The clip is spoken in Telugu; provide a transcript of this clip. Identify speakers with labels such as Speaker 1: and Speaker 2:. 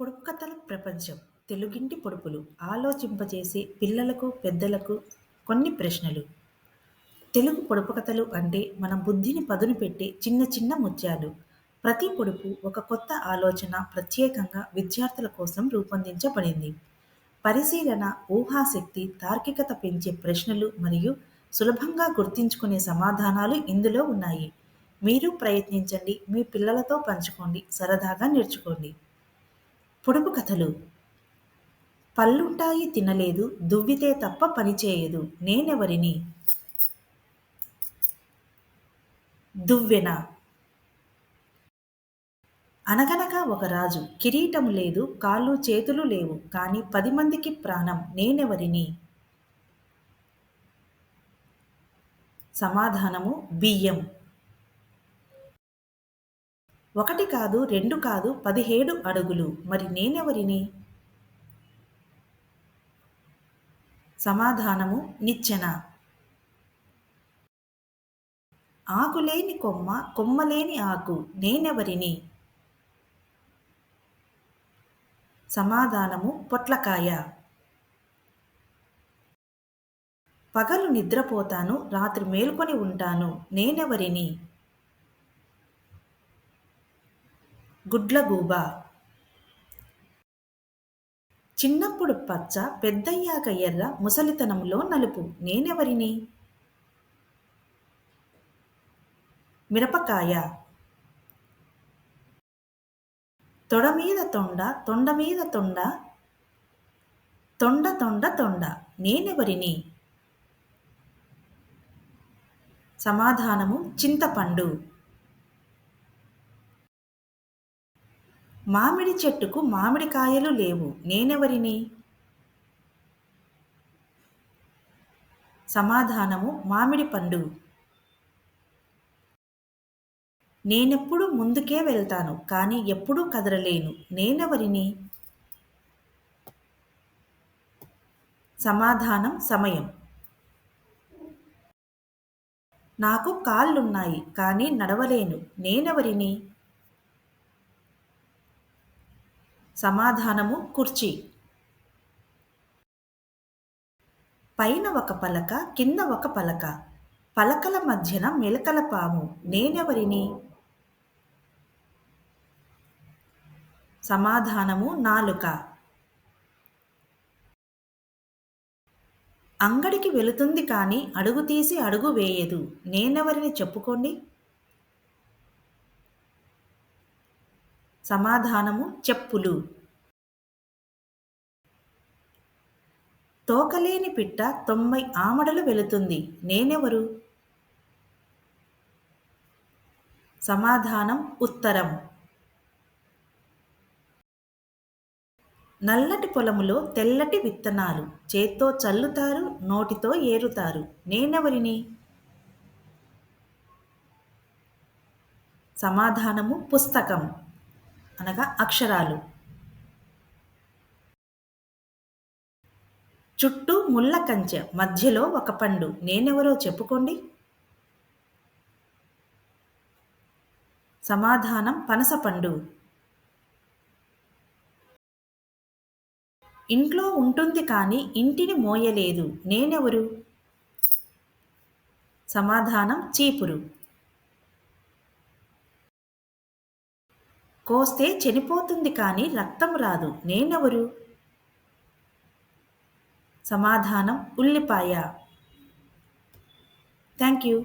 Speaker 1: పొడుపు కథల ప్రపంచం. తెలుగింటి పొడుపులు ఆలోచింపజేసే పిల్లలకు పెద్దలకు కొన్ని ప్రశ్నలు. తెలుగు పొడుపు కథలు అంటే మన బుద్ధిని పదును పెట్టే చిన్న చిన్న ముత్యాలు. ప్రతి పొడుపు ఒక కొత్త ఆలోచన ప్రత్యేకంగా విద్యార్థుల కోసం రూపొందించబడింది. పరిశీలన ఊహాశక్తి తార్కికత పెంచే ప్రశ్నలు మరియు సులభంగా గుర్తించుకునే సమాధానాలు ఇందులో ఉన్నాయి. మీరు ప్రయత్నించండి మీ పిల్లలతో పంచుకోండి సరదాగా నేర్చుకోండి. పొడుపు కథలు. పళ్ళుంటాయి తినలేదు దువ్వితే తప్ప పనిచేయదు నేనెవరిని? దువ్వెన. అనగనగా ఒక రాజు కిరీటం లేదు కాళ్ళు చేతులు లేవు కానీ పది మందికి ప్రాణం నేనెవరిని? సమాధానము బియ్యం. ఒకటి కాదు రెండు కాదు పదిహేడు అడుగులు. మరి నేనెవరిని? సమాధానము నిచ్చెన. ఆకులేని కొమ్మ కొమ్మలేని ఆకు నేనెవరిని? సమాధానము పొట్లకాయ. పగలు నిద్రపోతాను రాత్రి మేల్కొని ఉంటాను నేనెవరిని? గుడ్లగూబ. చిన్నప్పుడు పచ్చ పెద్దయ్యాక ఎర్ర ముసలితనంలో నలుపు. నేనెవరిని? మిరపకాయ. తొడ మీద తొండ తొండ మీద తొండ. తొండ తొండ తొండ. నేనెవరిని? సమాధానము చింతపండు. మామిడి చెట్టుకు మామిడికాయలు లేవు. నేనెవరిని? సమాధానము మామిడి పండు. నేనెప్పుడు ముందుకే వెళ్తాను కానీ ఎప్పుడూ కదలలేను. నేనెవరిని? సమాధానం సమయం. నాకు కాళ్ళున్నాయి కానీ నడవలేను. నేనెవరిని? సమాధానము కుర్చీ. పైన ఒక పలక కింద ఒక పలక. పలకల మధ్యన మెలకల పాము. నేనెవరిని? సమాధానము నాలుక. అంగడికి వెళుతుంది కానీ అడుగు తీసి అడుగు వేయదు. నేనెవరిని చెప్పుకోండి? సమాధానము చెప్పులు. తోకలేని పిట్ట తొంభై ఆమడలు వెళుతుంది. నేనెవరు? సమాధానం ఉత్తరం. నల్లటి పొలములో తెల్లటి విత్తనాలు. చేత్తో చల్లుతారు నోటితో ఏరుతారు. నేనెవరిని? సమాధానము పుస్తకం. అనగా అక్షరాలు. చుట్టూ ముళ్ళ కంచె మధ్యలో ఒక పండు. నేనెవరో చెప్పుకోండి. సమాధానం పనసపండు ఇంట్లో ఉంటుంది కానీ ఇంటిని మోయలేదు. నేనెవరు? సమాధానం చీపురు. కోస్తే చనిపోతుంది కానీ రక్తం రాదు. నేనెవరు? సమాధానం ఉల్లిపాయ. Thank you